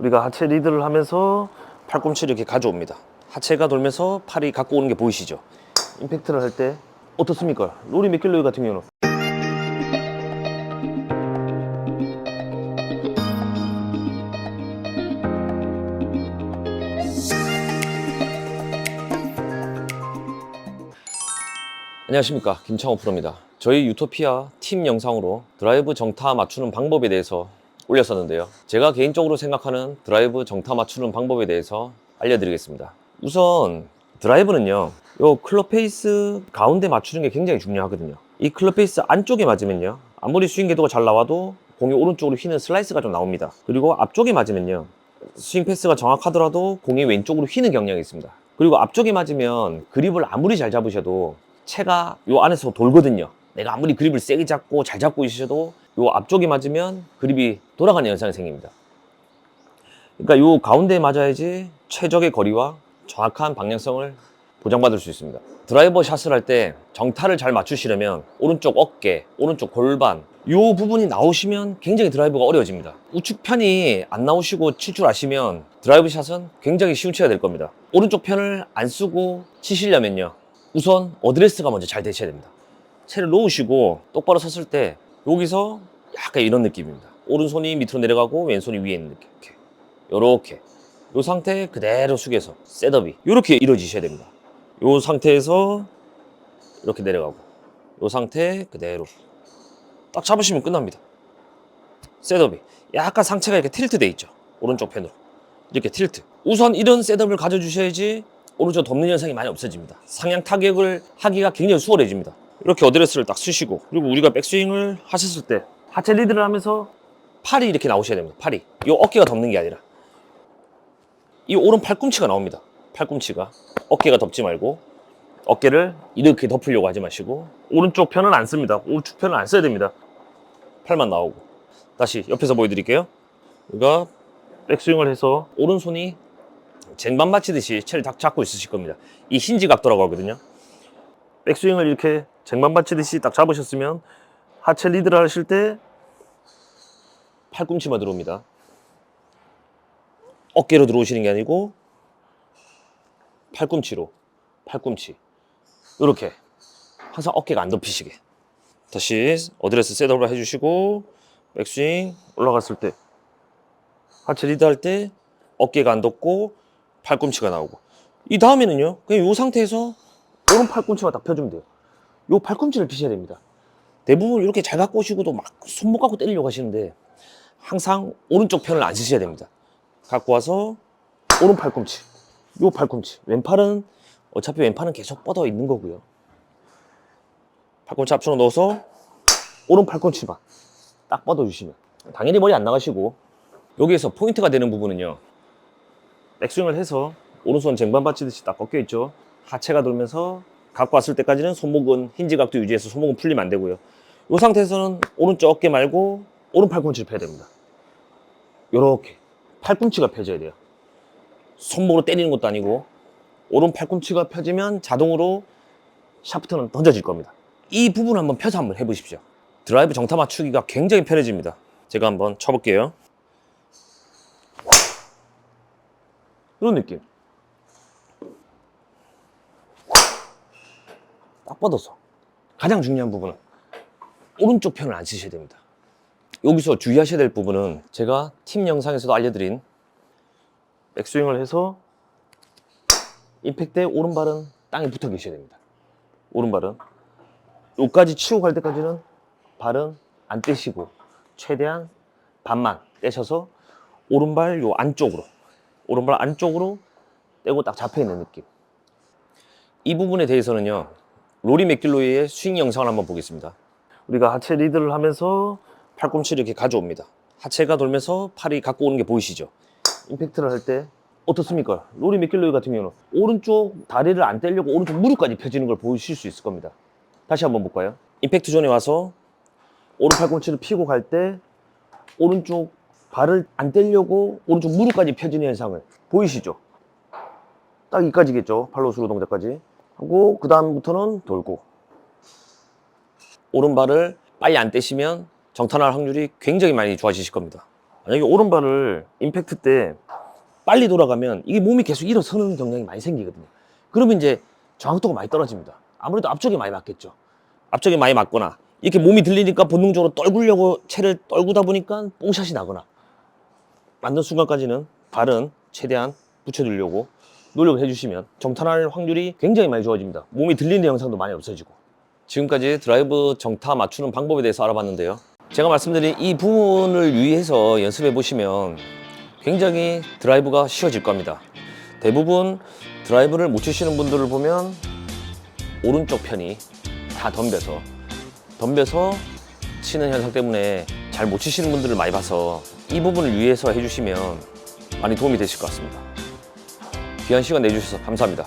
우리가 하체 리드를 하면서 팔꿈치를 이렇게 가져옵니다. 하체가 돌면서 팔이 갖고 오는 게 보이시죠? 임팩트를 할 때 어떻습니까? 로리 맥길로이 같은 경우는 안녕하십니까 김창호 프로입니다 저희 유토피아 팀 영상으로 드라이브 정타 맞추는 방법에 대해서 올렸었는데요. 제가 개인적으로 생각하는 드라이브 정타 맞추는 방법에 대해서 알려드리겠습니다. 우선 드라이브는요 요 클럽 페이스 가운데 맞추는 게 굉장히 중요하거든요. 이 클럽 페이스 안쪽에 맞으면요 아무리 스윙 궤도가 잘 나와도 공이 오른쪽으로 휘는 슬라이스가 좀 나옵니다. 그리고 앞쪽에 맞으면요 스윙 패스가 정확하더라도 공이 왼쪽으로 휘는 경향이 있습니다. 그리고 앞쪽에 맞으면 그립을 아무리 잘 잡으셔도 채가 요 안에서 돌거든요. 내가 아무리 그립을 세게 잡고 잘 잡고 있으셔도 요 앞쪽에 맞으면 그립이 돌아가는 현상이 생깁니다. 그러니까 요 가운데에 맞아야지 최적의 거리와 정확한 방향성을 보장받을 수 있습니다. 드라이버 샷을 할 때 정타를 잘 맞추시려면 오른쪽 어깨, 오른쪽 골반 요 부분이 나오시면 굉장히 드라이버가 어려워집니다. 우측 편이 안 나오시고 칠 줄 아시면 드라이브 샷은 굉장히 쉬운 치가 될 겁니다. 오른쪽 편을 안 쓰고 치시려면요. 우선 어드레스가 먼저 잘 되셔야 됩니다. 채를 놓으시고 똑바로 섰을 때 여기서 약간 이런 느낌입니다. 오른손이 밑으로 내려가고 왼손이 위에 있는 느낌. 이렇게. 요렇게. 요 상태 그대로 숙여서 셋업이 이렇게 이루어지셔야 됩니다. 요 상태에서 이렇게 내려가고 요 상태 그대로 딱 잡으시면 끝납니다. 셋업이 약간 상체가 이렇게 틸트 돼 있죠. 오른쪽 편으로 이렇게 틸트. 우선 이런 셋업을 가져주셔야지 오른쪽 덮는 현상이 많이 없어집니다. 상향 타격을 하기가 굉장히 수월해집니다. 이렇게 어드레스를 딱 쓰시고 그리고 우리가 백스윙을 하셨을 때 하체 리드를 하면서 팔이 이렇게 나오셔야 됩니다. 팔이. 이 어깨가 덮는 게 아니라 이 오른 팔꿈치가 나옵니다. 팔꿈치가 어깨가 덮지 말고 어깨를 이렇게 덮으려고 하지 마시고 오른쪽 편은 안 씁니다. 우측 편은 안 써야 됩니다. 팔만 나오고 다시 옆에서 보여드릴게요. 우리가 백스윙을 해서 오른손이 쟁반 받치듯이 채를 딱 잡고 있으실 겁니다. 이 힌지 각도라고 하거든요. 백스윙을 이렇게 쟁반 받치듯이 딱 잡으셨으면 하체 리드를 하실 때 팔꿈치만 들어옵니다. 어깨로 들어오시는 게 아니고 팔꿈치로 팔꿈치. 이렇게 항상 어깨가 안 덮이시게. 다시 어드레스 셋업을 해주시고 백스윙 올라갔을 때 하체 리드 할 때 어깨가 안 덮고 팔꿈치가 나오고. 이 다음에는요 그냥 이 상태에서 오른 팔꿈치만 딱 펴주면 돼요 요 팔꿈치를 피셔야 됩니다. 대부분 이렇게 잘 갖고 오시고도 막 손목 갖고 때리려고 하시는데 항상 오른쪽 편을 안 쓰셔야 됩니다. 갖고 와서 오른 팔꿈치 요 팔꿈치. 왼팔은 어차피 왼팔은 계속 뻗어 있는 거고요. 팔꿈치 앞으로 넣어서 오른 팔꿈치만 딱 뻗어 주시면 당연히 머리 안 나가시고 여기에서 포인트가 되는 부분은요. 백스윙을 해서 오른손 쟁반 받치듯이 딱 꺾여 있죠. 하체가 돌면서 갖고 왔을 때까지는 손목은 힌지 각도 유지해서 손목은 풀리면 안 되고요. 이 상태에서는 오른쪽 어깨 말고 오른 팔꿈치를 펴야 됩니다. 요렇게 팔꿈치가 펴져야 돼요. 손목으로 때리는 것도 아니고 오른 팔꿈치가 펴지면 자동으로 샤프트는 던져질 겁니다. 이 부분 한번 펴서 한번 해보십시오. 드라이브 정타 맞추기가 굉장히 편해집니다. 제가 한번 쳐볼게요. 이런 느낌. 딱 뻗어서. 가장 중요한 부분은 오른쪽 편을 안 쓰셔야 됩니다. 여기서 주의하셔야 될 부분은 제가 팀 영상에서도 알려드린 백스윙을 해서 임팩트에 오른발은 땅에 붙어 계셔야 됩니다. 오른발은 여기까지 치고 갈 때까지는 발은 안 떼시고 최대한 반만 떼셔서 오른발 요 안쪽으로 오른발 안쪽으로 떼고 딱 잡혀 있는 느낌. 이 부분에 대해서는요. 로리 맥길로이의 스윙 영상을 한번 보겠습니다. 우리가 하체 리드를 하면서 팔꿈치를 이렇게 가져옵니다. 하체가 돌면서 팔이 갖고 오는 게 보이시죠? 임팩트를 할 때 어떻습니까? 로리 맥길로이 같은 경우는 오른쪽 다리를 안 떼려고 오른쪽 무릎까지 펴지는 걸 보실 수 있을 겁니다. 다시 한번 볼까요? 임팩트 존에 와서 오른 팔꿈치를 피고 갈 때 오른쪽 발을 안 떼려고 오른쪽 무릎까지 펴지는 현상을 보이시죠? 딱 이까지겠죠. 팔로스루 동작까지. 하고 그 다음부터는 돌고 오른발을 빨리 안 떼시면 정탄할 확률이 굉장히 많이 좋아지실 겁니다. 만약에 오른발을 임팩트 때 빨리 돌아가면 이게 몸이 계속 일어서는 경향이 많이 생기거든요. 그러면 이제 정확도가 많이 떨어집니다. 아무래도 앞쪽에 많이 맞겠죠. 앞쪽에 많이 맞거나 이렇게 몸이 들리니까 본능적으로 떨구려고 채를 떨구다 보니까 뽕샷이 나거나 맞는 순간까지는 발은 최대한 붙여두려고 노력을 해주시면 정탄할 확률이 굉장히 많이 좋아집니다. 몸이 들리는 영상도 많이 없어지고 지금까지 드라이브 정타 맞추는 방법에 대해서 알아봤는데요. 제가 말씀드린 이 부분을 유의해서 연습해 보시면 굉장히 드라이브가 쉬워질 겁니다. 대부분 드라이브를 못 치시는 분들을 보면 오른쪽 편이 다 덤벼서 덤벼서 치는 현상 때문에 잘 못 치시는 분들을 많이 봐서 이 부분을 유의해서 해주시면 많이 도움이 되실 것 같습니다. 귀한 시간 내주셔서 감사합니다.